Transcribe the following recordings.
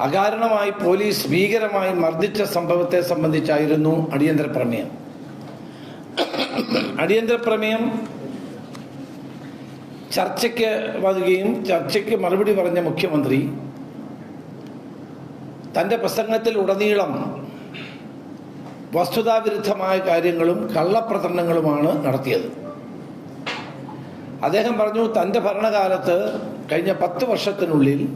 അകാരണമായി പോലീസ് ഭീകരമായി മർദ്ദിച്ച സംഭവത്തെ സംബന്ധിച്ചായിരുന്നു അടിയന്തര പ്രമേയം. അടിയന്തര പ്രമേയം ചർച്ചയ്ക്ക് വരികയും ചർച്ചയ്ക്ക് മറുപടി പറഞ്ഞ മുഖ്യമന്ത്രി തന്റെ പ്രസംഗത്തിൽ ഉടനീളം വസ്തുതാവിരുദ്ധമായ കാര്യങ്ങളും കള്ളപ്രചരണങ്ങളുമാണ് നടത്തിയത്. അദ്ദേഹം പറഞ്ഞു തന്റെ ഭരണകാലത്ത് കഴിഞ്ഞ പത്ത് വർഷത്തിനുള്ളിൽ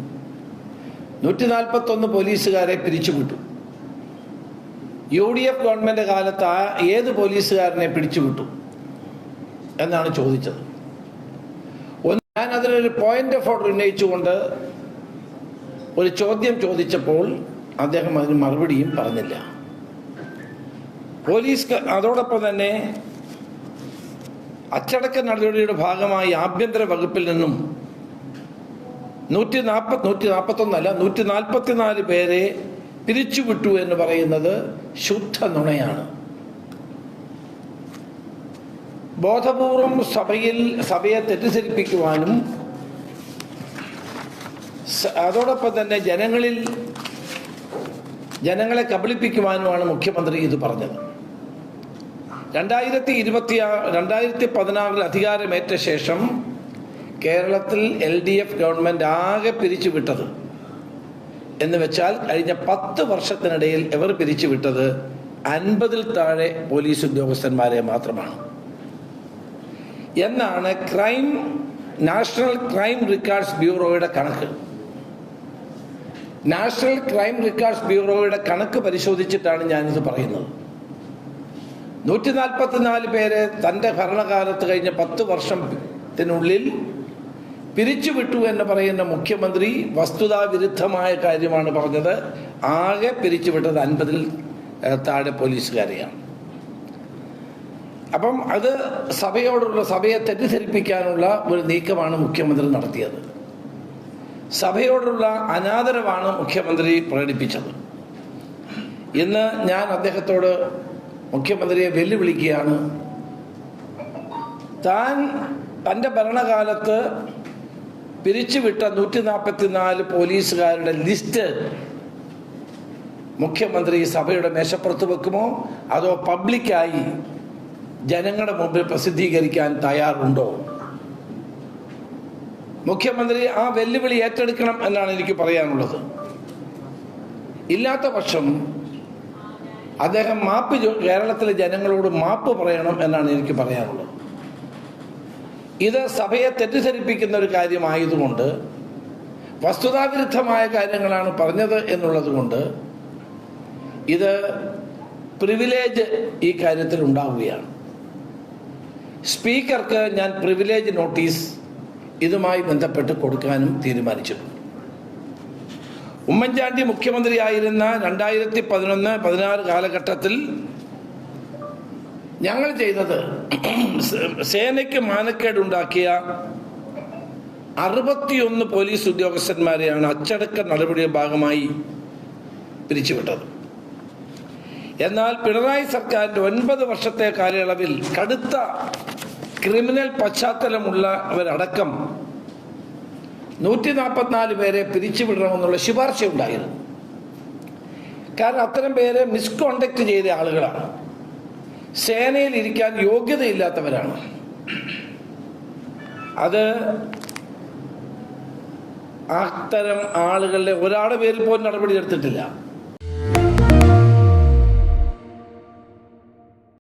നൂറ്റി നാൽപ്പത്തൊന്ന് പോലീസുകാരെ പിരിച്ചുവിട്ടു. യു ഡി എഫ് ഗവൺമെന്റ് കാലത്ത് ആ ഏത് പോലീസുകാരനെ പിടിച്ചുവിട്ടു എന്നാണ് ചോദിച്ചത്. ഒന്ന് ഞാൻ അതിനൊരു പോയിന്റ് ഓഫ് ഓർഡർ ഉന്നയിച്ചുകൊണ്ട് ഒരു ചോദ്യം ചോദിച്ചപ്പോൾ അദ്ദേഹം അതിന് മറുപടിയും പറഞ്ഞില്ല. പോലീസ് അതോടൊപ്പം തന്നെ അച്ചടക്ക നടപടിയുടെ ഭാഗമായി ആഭ്യന്തര വകുപ്പിൽ നിന്നും നൂറ്റി നാൽപ്പത്തി നൂറ്റി നാൽപ്പത്തൊന്നല്ല നൂറ്റി നാൽപ്പത്തിനാല് പേരെ പിരിച്ചുവിട്ടു എന്ന് പറയുന്നത് ശുദ്ധ നുണയാണ്. ബോധപൂർവം സഭയിൽ സഭയെ തെറ്റിദ്ധരിപ്പിക്കുവാനും അതോടൊപ്പം തന്നെ ജനങ്ങളിൽ ജനങ്ങളെ കബളിപ്പിക്കുവാനുമാണ് മുഖ്യമന്ത്രി ഇത് പറഞ്ഞത്. രണ്ടായിരത്തി ഇരുപത്തി രണ്ടായിരത്തി പതിനാറിൽ അധികാരമേറ്റ ശേഷം കേരളത്തിൽ എൽ ഡി എഫ് ഗവൺമെന്റ് ആകെ പിരിച്ചുവിട്ടത് എന്ന് വെച്ചാൽ കഴിഞ്ഞ പത്ത് വർഷത്തിനിടയിൽ ഇവർ പിരിച്ചുവിട്ടത് അൻപതിൽ താഴെ പോലീസ് ഉദ്യോഗസ്ഥന്മാരെ മാത്രമാണ്. എന്നാണ് ക്രൈം നാഷണൽ ക്രൈം റെക്കോർഡ്സ് ബ്യൂറോയുടെ കണക്ക്. നാഷണൽ ക്രൈം റെക്കോർഡ്സ് ബ്യൂറോയുടെ കണക്ക് പരിശോധിച്ചിട്ടാണ് ഞാനിത് പറയുന്നത്. നൂറ്റി നാൽപ്പത്തിനാല് പേരെ തന്റെ ഭരണകാലത്ത് കഴിഞ്ഞ പത്ത് വർഷത്തിനുള്ളിൽ പിരിച്ചുവിട്ടു എന്ന് പറയുന്ന മുഖ്യമന്ത്രി വസ്തുതാവിരുദ്ധമായ കാര്യമാണ് പറഞ്ഞത്. ആകെ പിരിച്ചുവിട്ടത് അൻപതിൽ താഴെ പോലീസുകാരെയാണ്. അപ്പം അത് സഭയോടുള്ള സഭയെ തെറ്റിദ്ധരിപ്പിക്കാനുള്ള ഒരു നീക്കമാണ് മുഖ്യമന്ത്രി നടത്തിയത്. സഭയോടുള്ള അനാദരവാണ് മുഖ്യമന്ത്രി പ്രകടിപ്പിച്ചത്. ഇന്ന് ഞാൻ അദ്ദേഹത്തോട് മുഖ്യമന്ത്രിയെ വെല്ലുവിളിക്കുകയാണ്. താൻ തന്റെ ഭരണകാലത്ത് പിരിച്ചുവിട്ട നൂറ്റി നാൽപ്പത്തിനാല് പോലീസുകാരുടെ ലിസ്റ്റ് മുഖ്യമന്ത്രി സഭയുടെ മേശപ്പുറത്ത് വെക്കുമോ? അതോ പബ്ലിക്കായി ജനങ്ങളുടെ മുമ്പിൽ പ്രസിദ്ധീകരിക്കാൻ തയ്യാറുണ്ടോ? മുഖ്യമന്ത്രി ആ വെല്ലുവിളി ഏറ്റെടുക്കണം എന്നാണ് എനിക്ക് പറയാനുള്ളത്. ഇല്ലാത്ത പക്ഷം അദ്ദേഹം മാപ്പ് കേരളത്തിലെ ജനങ്ങളോട് മാപ്പ് പറയണം എന്നാണ് എനിക്ക് പറയാനുള്ളത്. ഇത് സഭയെ തെറ്റിദ്ധരിപ്പിക്കുന്ന ഒരു കാര്യമായതുകൊണ്ട് വസ്തുതാവിരുദ്ധമായ കാര്യങ്ങളാണ് പറഞ്ഞത് എന്നുള്ളത് കൊണ്ട് ഇത് പ്രിവിലേജ് ഈ കാര്യത്തിൽ ഉണ്ടാവുകയാണ്. സ്പീക്കർക്ക് ഞാൻ പ്രിവിലേജ് നോട്ടീസ് ഇതുമായി ബന്ധപ്പെട്ട് കൊടുക്കാനും തീരുമാനിച്ചിട്ടുണ്ട്. ഉമ്മൻചാണ്ടി മുഖ്യമന്ത്രിയായിരുന്ന രണ്ടായിരത്തി പതിനൊന്ന് പതിനാറ് കാലഘട്ടത്തിൽ ഞങ്ങൾ ചെയ്തത് സേനയ്ക്ക് മാനക്കേടുണ്ടാക്കിയ അറുപത്തിയൊന്ന് പോലീസ് ഉദ്യോഗസ്ഥന്മാരെയാണ് അച്ചടക്ക നടപടിയുടെ ഭാഗമായി പിരിച്ചുവിട്ടത്. എന്നാൽ പിണറായി സർക്കാരിന്റെ ഒൻപത് വർഷത്തെ കാലയളവിൽ കടുത്ത ക്രിമിനൽ പശ്ചാത്തലമുള്ളവരടക്കം നൂറ്റി നാൽപ്പത്തിനാല് പേരെ പിരിച്ചുവിടണമെന്നുള്ള ശുപാർശ ഉണ്ടായിരുന്നു കാരണം അത്തരം പേരെ മിസ്കോണ്ടക്ട് ചെയ്ത ആളുകളാണ്. സേനയിൽ ഇരിക്കാൻ യോഗ്യതയില്ലാത്തവരാണ്. അത് അത്തരം ആളുകളുടെ ഒരാളുടെ പേരിൽ പോലും നടപടി എടുത്തിട്ടില്ല.